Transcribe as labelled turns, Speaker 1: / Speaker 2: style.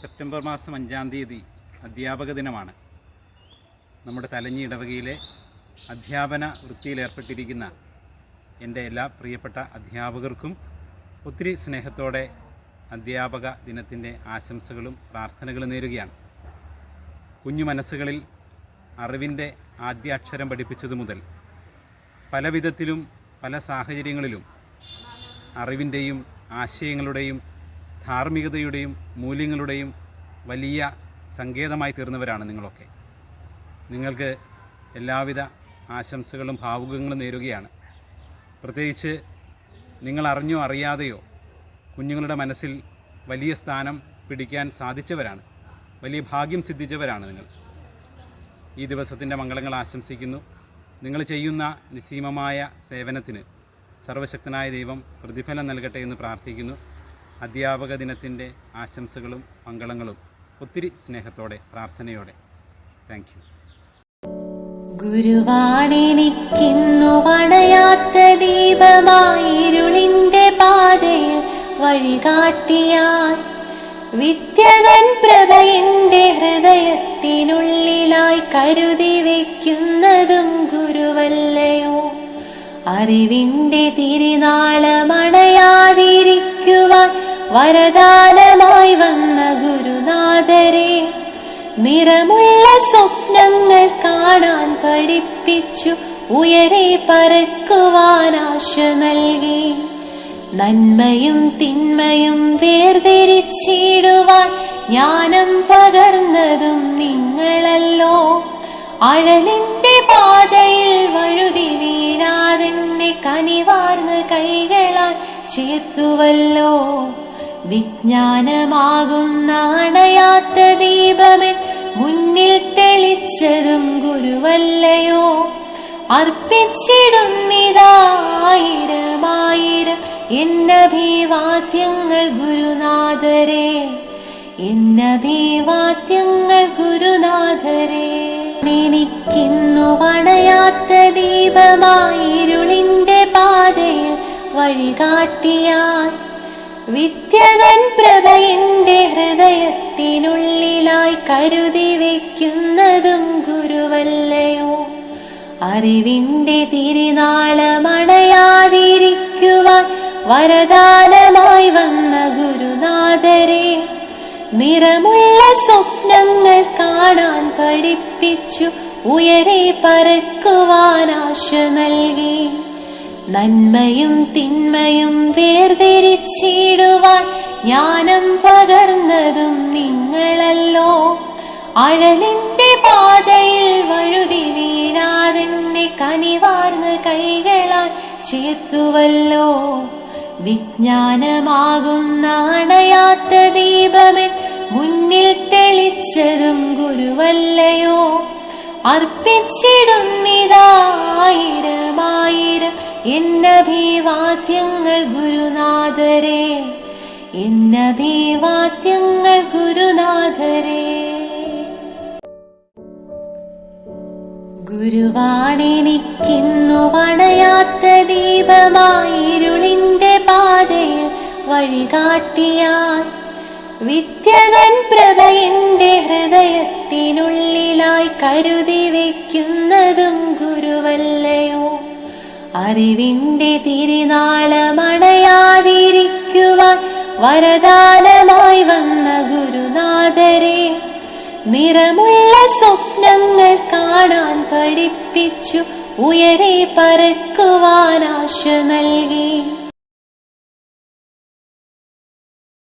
Speaker 1: September മാസം അഞ്ചാം തീയതി അധ്യാപക ദിനമാണ്. നമ്മുടെ തലഞ്ഞി ഇടവകയിലെ അധ്യാപന വൃത്തിയിലേർപ്പെട്ടിരിക്കുന്ന എന്റെ എല്ലാ പ്രിയപ്പെട്ട അധ്യാപകർക്കും ഒത്തിരി സ്നേഹത്തോടെ അധ്യാപക ദിനത്തിന്റെ ആശംസകളും പ്രാർത്ഥനകളും നേരുകയാണ്. കുഞ്ഞു മനസ്സുകളിൽ അറിവിന്റെ ആദ്യ അക്ഷരം പഠിപ്പിച്ചതു മുതൽ പല വിധത്തിലും പല സാഹചര്യങ്ങളിലും അറിവിന്റെയും ആശയങ്ങളുടെയും ധാർമ്മികതയുടെയും മൂല്യങ്ങളുടെയും വലിയ സങ്കേതമായി തീർന്നവരാണ് നിങ്ങളൊക്കെ. നിങ്ങൾക്ക് എല്ലാവിധ ആശംസകളും ഭാവുകങ്ങളും നേരുകയാണ്. പ്രത്യേകിച്ച് നിങ്ങൾ അറിഞ്ഞോ അറിയാതെയോ കുഞ്ഞുങ്ങളുടെ മനസ്സിൽ വലിയ സ്ഥാനം പിടിക്കാൻ സാധിച്ചവരാണ്. വലിയ ഭാഗ്യം സിദ്ധിച്ചവരാണ് നിങ്ങൾ. ഈ ദിവസത്തിന്റെ മംഗളങ്ങൾ ആശംസിക്കുന്നു. നിങ്ങൾ ചെയ്യുന്ന നിസ്സീമമായ സേവനത്തിന് സർവശക്തനായ ദൈവം പ്രതിഫലം നൽകട്ടെ എന്ന് പ്രാർത്ഥിക്കുന്നു. അധ്യാപക ദിനത്തിന്റെ ആശംസകളും മംഗളങ്ങളും. ഒത്തിരി സ്നേഹത്തോടെ പ്രാർത്ഥനയോടെ. താങ്ക് യു
Speaker 2: ഗുരുവാണെനിക്കിന്നു വണയാത്ത ദീപമായിരുളിന്റെ പാതയിൽ വഴികാട്ടിയായി. വിദ്യതൻ പ്രഭയന്റെ ഹൃദയത്തിനുള്ളിലായി കരുതി വയ്ക്കുന്നതും ഗുരുവല്ലയോ. അറിവിന്റെ തിരുനാളമണയാതിരിക്കുവാൻ വരദാനമായി വന്ന ഗുരുനാഥരെ നിറമുള്ള സ്വപ്നങ്ങൾ കാണാൻ പഠിപ്പിച്ചു ഉയരെ പറക്കുവാൻ ആശ നൽകി. നന്മയും തിന്മയും വേർതിരിച്ചിടുവാൻ ജ്ഞാനം പകർന്നതും നിങ്ങളല്ലോ. അഴലിന്റെ പാതയിൽ വഴുതി വീഴാതെന്നെ കനിവാർന്ന കൈകളാൽ ചേർത്തുവല്ലോ. വിജ്ഞാനമാകുന്ന അണയാത്ത ദീപമൻ മുന്നിൽ തെളിച്ചതും ഗുരുവല്ലയോ? അർപ്പിച്ചിടുന്നിതായിരമായിരം എന്നഭിവാദ്യങ്ങൾ ഗുരുനാഥരെ എന്നഭിവാദ്യങ്ങൾ ഗുരുനാഥരെ. എനിക്കിന്നു വണയാത്ത ദീപമായിരുളിന്റെ പാതയിൽ വഴികാട്ടിയായി വിദ്യതൻ പ്രഭയിന്റെ ഹൃദയത്തിനുള്ളിലായി കരുതി വയ്ക്കുന്നതും ഗുരുവല്ലയോ? അറിവിന്റെ തിരിനാളമണയാതിരിക്കുവാൻ വരദാനമായി വന്ന ഗുരുനാഥരെ നിറമുള്ള സ്വപ്നങ്ങൾ കാണാൻ പഠിപ്പിച്ചു ഉയരെ പറക്കുവാൻ ആശ നൽകി. നന്മയും തിന്മയും വേർതിരിച്ചിടുവാൻ ജ്ഞാനം പകർന്നതും നിങ്ങളല്ലോ. അഴലിന്റെ പാതയിൽ വഴുതി വീണാതെന്നെ കനിവാർന്ന കൈകളാൽ ചേർത്തുവല്ലോ. വിജ്ഞാനമാകും നാണയാത്ത ദീപമേ മുന്നിൽ തെളിച്ചതും ഗുരുവല്ലയോ. അർപ്പിച്ചിടുന്നിതായിരമായിരം എന്നഭിവാദ്യങ്ങൾ ഗുരുനാഥരെ എന്നഭിവാദ്യങ്ങൾ ഗുരുനാഥരെ. ഗുരുവാണെനിക്കിന്നു വണയാത്ത ദീപമായിരുളിന്റെ പാതയിൽ വഴികാട്ടിയായി വിദ്യതൻ പ്രഭയിന്റെ ഹൃദയത്തിനുള്ളിലായി കരുതി വയ്ക്കുന്നതും ഗുരുവല്ലയോ? അറിവിന്റെ തിരുനാളമണയാതിരിക്കുവാൻ വരദാനമായി വന്ന ഗുരുനാഥരെ നിറമുള്ള സ്വപ്നങ്ങൾ കാണാൻ പഠിപ്പിച്ചു ഉയരെ പറക്കുവാൻ ആശ നൽകി.